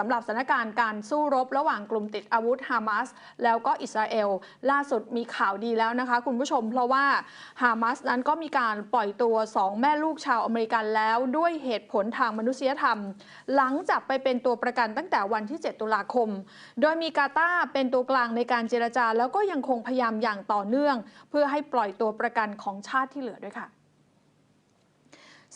สำหรับสถานการณ์การสู้รบระหว่างกลุ่มติดอาวุธฮามาสแล้วก็อิสราเอล ล่าสุดมีข่าวดีแล้วนะคะ คุณผู้ชมเพราะว่าฮามาสนั้นก็มีการปล่อยตัว 2 แม่ลูกชาวอเมริกันแล้วด้วยเหตุผลทางมนุษยธรรม หลังจากไปเป็นตัวประกันตั้งแต่วันที่ 7 ตุลาคม โดยมีกาตาร์เป็นตัวกลางในการเจรจา แล้วก็ยังคงพยายามอย่างต่อเนื่อง เพื่อให้ปล่อยตัวประกันของชาติที่เหลือด้วยค่ะ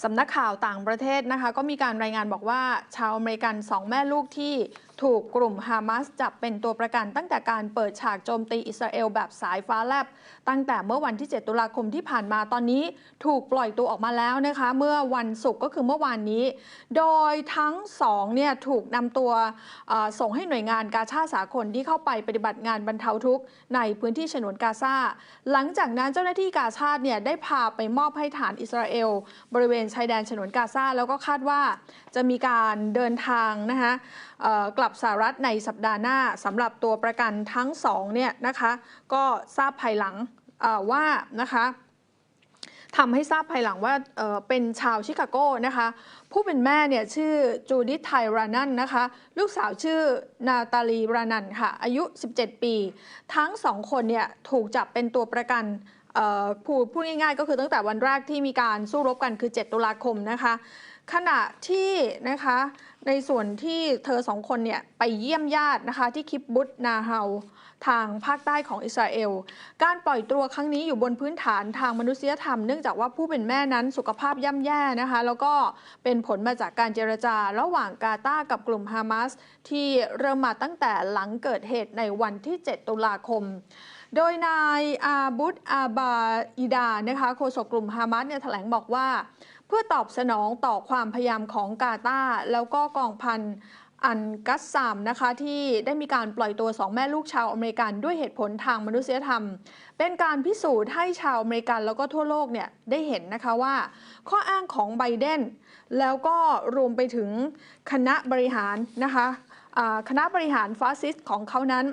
สำนักข่าวต่างประเทศนะคะ ก็มีการรายงานบอกว่าชาวอเมริกันสองแม่ลูกที่ ถูกกลุ่มฮามาสจับเป็นตัวประกันตั้งแต่การเปิดฉากโจมตีอิสราเอลแบบสายฟ้าแลบ ตั้งแต่เมื่อวันที่ 7 ตุลาคมที่ผ่านมาตอนนี้ถูกปล่อยตัวออกมาแล้วนะคะ เมื่อวันศุกร์ก็คือเมื่อวานนี้ โดยทั้งสองเนี่ยถูกนำตัวส่งให้หน่วยงานกาชาสากลที่เข้าไปปฏิบัติงานบรรเทาทุกข์ในพื้นที่ฉนวนกาซาหลังจากนั้นเจ้าหน้าที่กาชาเนี่ยได้พาไปมอบให้ฐานอิสราเอล บริเวณชายแดนฉนวนกาซาแล้วก็คาดว่าจะมีการเดินทางนะคะเอ่อกับสหรัฐในสัปดาห์หน้าสำหรับตัวประกันทั้งสองเนี่ยนะคะก็ทราบภายหลังว่านะคะทำให้ทราบภายหลังว่าเเป็นชาวชิคาโก้นะคะ ผู้เป็นแม่เนี่ยชื่อจูดิธไทรานันนะคะ ลูกสาวชื่อนาตาลีรานันค่ะ อายุ 17 ปี ทั้งสองคนเนี่ยถูกจับเป็นตัวประกันผูพูดง่ายๆ ก็คือตั้งแต่วันแรกที่มีการสู้รบกันคือ 7 ตุลาคมนะคะ ขณะที่นะคะในส่วนที่เธอสองคนเนี่ยไปเยี่ยมญาตินะคะที่คิบบุตนาเฮาทางภาคใต้ของอิสราเอล การปล่อยตัวครั้งนี้อยู่บนพื้นฐานทางมนุษยธรรมเนื่องจากว่าผู้เป็นแม่นั้นสุขภาพย่ำแย่นะคะ แล้วก็เป็นผลมาจากการเจรจาระหว่างกาตาร์กับกลุ่มฮามาสที่เริ่มมาตั้งแต่หลังเกิดเหตุในวันที่ 7 ตุลาคมโดยนายอาบุตอาบาอิดานะคะโฆษกกลุ่มฮามาสเนี่ยแถลงบอกว่า เพื่อตอบสนองต่อความพยายามของกาตาแล้วก็กองพันอันกัสซามนะคะที่ได้มีการปล่อยตัวสองแม่ลูกชาวอเมริกันด้วยเหตุผลทางมนุษยธรรม เป็นการพิสูจน์ให้ชาวอเมริกันแล้วก็ทั่วโลกเนี่ยได้เห็นนะคะว่า ข้ออ้างของไบเดนแล้วก็รวมไปถึงคณะบริหารนะคะ คณะบริหารฟาสซิสต์ของเขานั้น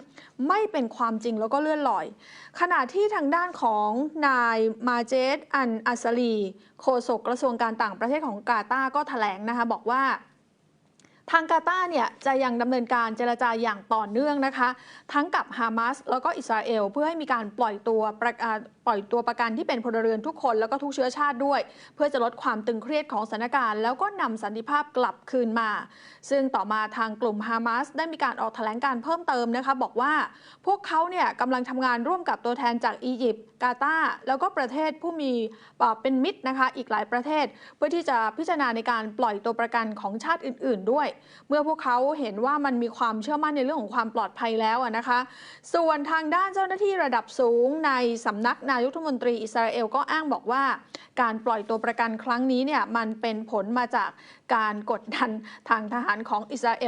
ไม่เป็นความจริงแล้วก็เลื่อนลอย ขณะที่ทางด้านของนายมาเจดอันอัสลีโฆษกกระทรวงการต่างประเทศของกาตาร์ก็ถแถลงนะคะบอกว่าทางกาตาเนี่ยจะยังดำเนินการเจรจาอย่างต่อเนื่องนะคะ ทั้งกับฮามาสแล้วก็อิสราเอล เพื่อให้มีการปล่อยตัวประ ปล่อยตัวประกันที่เป็นพลเรือนทุกคนแล้วก็ทุกเชื้อชาติด้วย เพื่อจะลดความตึงเครียดของสถานการณ์ แล้วก็นำสันติภาพกลับคืนมา ซึ่งต่อมาทางกลุ่มฮามาสได้มีการออกแถลงการเพิ่มเติมนะคะ บอกว่าพวกเขาเนี่ยกำลังทำงานร่วมกับตัวแทนจากอียิปต์กาตาร์แล้วก็ประเทศผู้มีเป็นมิตรนะคะ อีกหลายประเทศ เพื่อที่จะพิจารณาในการปล่อยตัวประกันของชาติอื่น ๆ ด้วย เมื่อพวกเขาเห็นว่ามันมีความเชื่อมั่นในเรื่องของความปลอดภัยแล้วนะคะ ส่วนทางด้านเจ้าหน้าที่ระดับสูงในสำนักนายกรัฐมนตรีอิสราเอลก็อ้างบอกว่า การปล่อยตัวประกันครั้งนี้เนี่ยมันเป็นผลมาจากการกดดันทางทหารของอิสราเอล